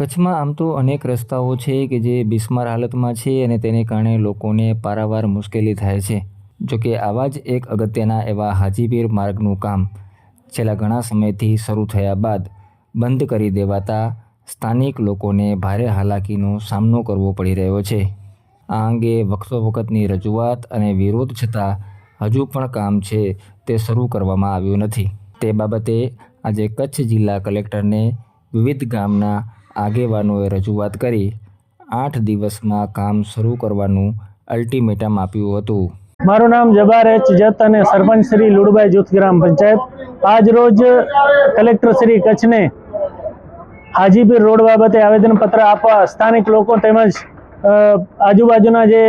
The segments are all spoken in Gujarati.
કચ્છમાં આમ તો અનેક રસ્તાઓ છે કે જે બિસ્માર હાલતમાં છે અને તેને કારણે લોકોને પારાવાર મુશ્કેલી થાય છે. જોકે આવા જ એક અગત્યના એવા હાજીપીર માર્ગનું કામ છેલ્લા ઘણા સમયથી શરૂ થયા બાદ બંધ કરી દેવાતા સ્થાનિક લોકોને ભારે હાલાકીનો સામનો કરવો પડી રહ્યો છે. આ અંગે વખતો વખતની રજૂઆત અને વિરોધ છતાં હજુ પણ કામ છે તે શરૂ કરવામાં આવ્યું નથી. તે બાબતે આજે કચ્છ જિલ્લા કલેક્ટરને વિવિધ ગામના આગેવાનોએ રજૂઆત કરી, આઠ દિવસમાં કામ શરૂ કરવાનું અલ્ટિમેટમ આપ્યું હતું. મારું નામ જબાર એચ જત અને સરપંચ શ્રી લુડબાઈ જૂથ ગ્રામ પંચાયત. આજ રોજ કલેક્ટર શ્રી કચ્છને હાજીપીર રોડ બાબતે આવેદનપત્ર આપવા સ્થાનિક લોકો તેમજ આજુબાજુના જે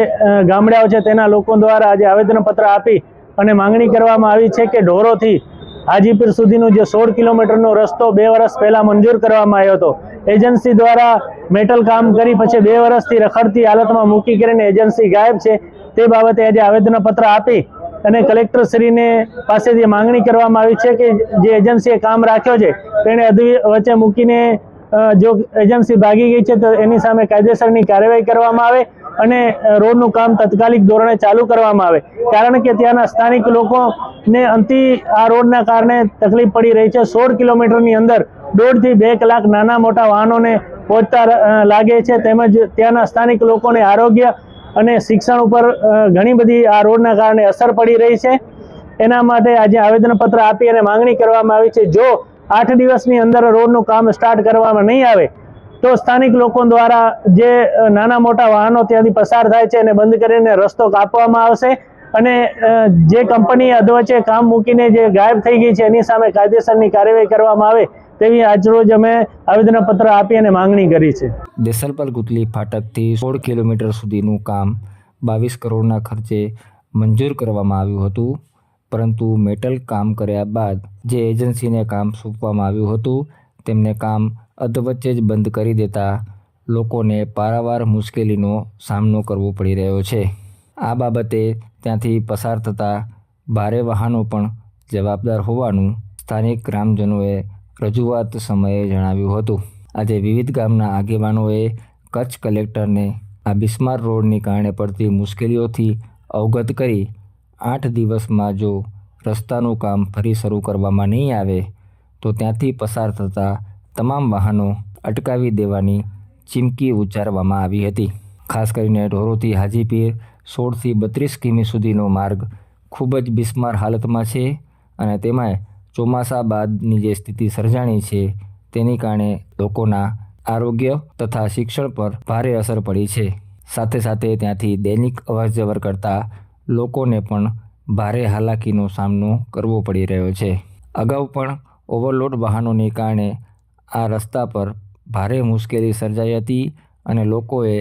ગામડાઓ છે તેના લોકો દ્વારા આજે આવેદનપત્ર આપી અને માંગણી કરવામાં આવી છે કે ઢોરોથી હાજીપીર સુધીનો જે સોળ કિલોમીટરનો રસ્તો બે વર્ષ પહેલાં મંજૂર કરવામાં આવ્યો હતો. એજન્સી દ્વારા મેટલ કામ કરી પછી બે વર્ષથી રખડતી હાલતમાં મૂકી કરીને એજન્સી ગાયબ છે. તે બાબતે આજે આવેદનપત્ર આપી અને કલેક્ટરશ્રીને પાસેથી માંગણી કરવામાં આવી છે કે જે એજન્સીએ કામ રાખ્યો છે તેણે અધવી વચ્ચે મૂકીને જો એજન્સી ભાગી ગઈ છે તો એની સામે કાયદેસરની કાર્યવાહી કરવામાં આવે. અને રોડનું કામ તાત્કાલિક ધોરણે ચાલુ કરવામાં આવે. કારણ કે ત્યાંના સ્થાનિક લોકોને અંતિ આ રોડના કારણે તકલીફ પડી રહી છે. સોળ કિલોમીટરની અંદર દોઢથી બે કલાક નાના મોટા વાહનોને પહોંચતા લાગે છે. તેમજ ત્યાંના સ્થાનિક લોકોને આરોગ્ય અને શિક્ષણ ઉપર ઘણી બધી આ રોડના કારણે અસર પડી રહી છે. એના માટે આજે આવેદનપત્ર આપી અને માંગણી કરવામાં આવી છે. જો આઠ દિવસની અંદર રોડનું કામ સ્ટાર્ટ કરવામાં નહીં આવે તો સ્થાનિક લોકો દ્વારા જે નાના મોટા વાહનો ત્યાંથી પસાર થાય છે એને બંધ કરીને રસ્તો કાપવામાં આવશે અને જે કંપની અધવચ્ચે કામ મૂકીને જે ગાયબ થઈ ગઈ છે એની સામે કાયદેસરની કાર્યવાહી કરવામાં આવે તેવી આજરોજ અમે આવેદનપત્ર આપી અને માંગણી કરી છે. દેસલપર ગુતલી ફાટકથી સોળ કિલોમીટર સુધીનું કામ બાવીસ કરોડના ખર્ચે મંજૂર કરવામાં આવ્યું હતું, પરંતુ મેટલ કામ કર્યા બાદ જે એજન્સીને કામ સોંપવામાં આવ્યું હતું તેમને કામ અધવચ્ચે જ બંધ કરી દેતા લોકોને પારાવાર મુશ્કેલીનો સામનો કરવો પડી રહ્યો છે. આ બાબતે ત્યાંથી પસાર થતા ભારે વાહનો પણ જવાબદાર હોવાનું સ્થાનિક ગ્રામજનોએ રજૂઆત સમયે જણાવ્યું હતું. આજે વિવિધ ગામના આગેવાનોએ કચ્છ કલેક્ટરને આ બિસ્માર રોડની કારણે પડતી મુશ્કેલીઓથી અવગત કરી આઠ દિવસમાં જો રસ્તાનું કામ ફરી શરૂ કરવામાં નહીં આવે તો ત્યાંથી પસાર થતા તમામ વાહનો અટકાવી દેવાની ચીમકી ઉચ્ચારવામાં આવી હતી. ખાસ કરીને ઢોરોથી હાજીપીર સોળથી બત્રીસ કિમી સુધીનો માર્ગ ખૂબ જ બિસ્માર હાલતમાં છે અને તેમાંય ચોમાસા બાદની જે સ્થિતિ સર્જાણી છે તેની કારણે લોકોના આરોગ્ય તથા શિક્ષણ પર ભારે અસર પડી છે. સાથે સાથે ત્યાંથી દૈનિક અવરજવર કરતા લોકોને પણ ભારે હાલાકીનો સામનો કરવો પડી રહ્યો છે. અગાઉ પણ ઓવરલોડ વાહનોને કારણે આ રસ્તા પર ભારે મુશ્કેલી સર્જાઈ હતી અને લોકોએ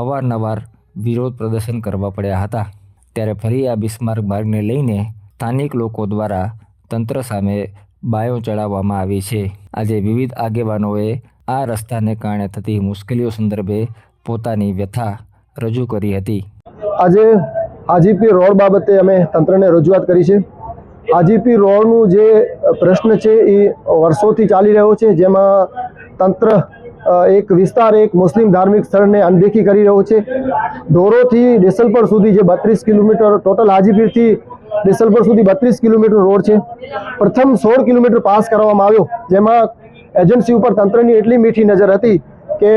અવારનવાર વિરોધ પ્રદર્શન કરવા પડ્યા હતા. ત્યારે ફરી આ બિસ્માર્ક માર્ગને લઈને સ્થાનિક લોકો દ્વારા તંત્ર સામે બાયો ચડાવવામાં આવી છે. આજે વિવિધ આગેવાનોએ આ રસ્તાને કારણે થતી મુશ્કેલીઓ સંદર્ભે પોતાની વ્યથા રજૂ કરી હતી. આજે આજીપી રોડ બાબતે અમે તંત્રને રજૂઆત કરી છે. હાજીપીર રોડનું જે પ્રશ્ન છે એ વર્ષોથી ચાલી રહ્યો છે, જેમાં તંત્ર એક વિસ્તાર, એક મુસ્લિમ ધાર્મિક સ્થળને અનદેખી કરી રહ્યો છે. ઢોરોથી ડેસલપર સુધી જે બત્રીસ કિલોમીટર ટોટલ હાજીપીરથી ડેસલપર સુધી બત્રીસ કિલોમીટર રોડ છે. પ્રથમ સોળ કિલોમીટર પાસ કરવામાં આવ્યો, જેમાં એજન્સી ઉપર તંત્રની એટલી મીઠી નજર હતી કે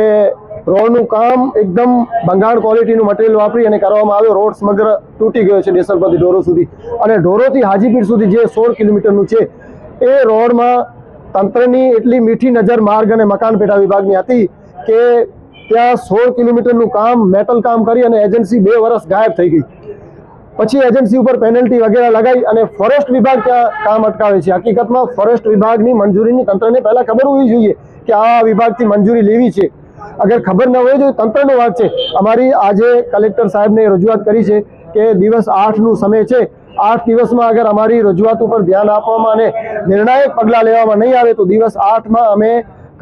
રોડનું કામ એકદમ ભંગાણ ક્વોલિટીનું મટીરિયલ વાપરી અને કરવામાં આવ્યો. રોડ સમગ્ર તૂટી ગયો છે ડેસલપરથી ઢોરો સુધી. અને ઢોરોથી હાજીપીર સુધી જે સોળ કિલોમીટરનું છે, એ રોડમાં તંત્રની એટલી મીઠી નજર માર્ગ અને મકાન પેટા વિભાગની હતી કે ત્યાં સોળ કિલોમીટરનું કામ મેટલ કામ કરી અને એજન્સી બે વર્ષ ગાયબ થઈ ગઈ. પછી એજન્સી ઉપર પેનલ્ટી વગેરે લગાવી અને ફોરેસ્ટ વિભાગ ત્યાં કામ અટકાવે છે. હકીકતમાં ફોરેસ્ટ વિભાગની મંજૂરીની તંત્રને પહેલાં ખબર હોવી જોઈએ કે આ વિભાગથી મંજૂરી લેવી છે. અગર ખબર ન હોય તો તંત્રનો વાત છે. અમારી આજે કલેક્ટર સાહેબને રજૂઆત કરી છે કે દિવસ આઠનું સમય છે. આઠ દિવસમાં અગર અમારી રજૂઆત ઉપર ધ્યાન આપવામાં અને નિર્ણાયક પગલાં લેવામાં નહીં આવે તો દિવસ આઠમાં અમે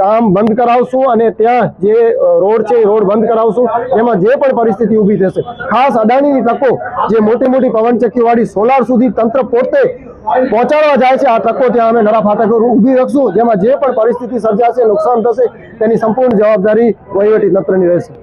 કામ બંધ કરાવશું અને ત્યાં જે રોડ છે એ રોડ બંધ કરાવશું. એમાં જે પણ પરિસ્થિતિ ઊભી થશે. ખાસ અદાણીની તકો, જે મોટી મોટી પવનચક્કીવાળી સોલાર સુધી તંત્ર પોતે પહોંચાડવા જાય છે, આ તકો ત્યાં અમે નરા ફાટક ઊભી રાખશું. જેમાં જે પણ પરિસ્થિતિ સર્જાશે, નુકસાન થશે, તેની સંપૂર્ણ જવાબદારી વહીવટી તંત્રની રહેશે.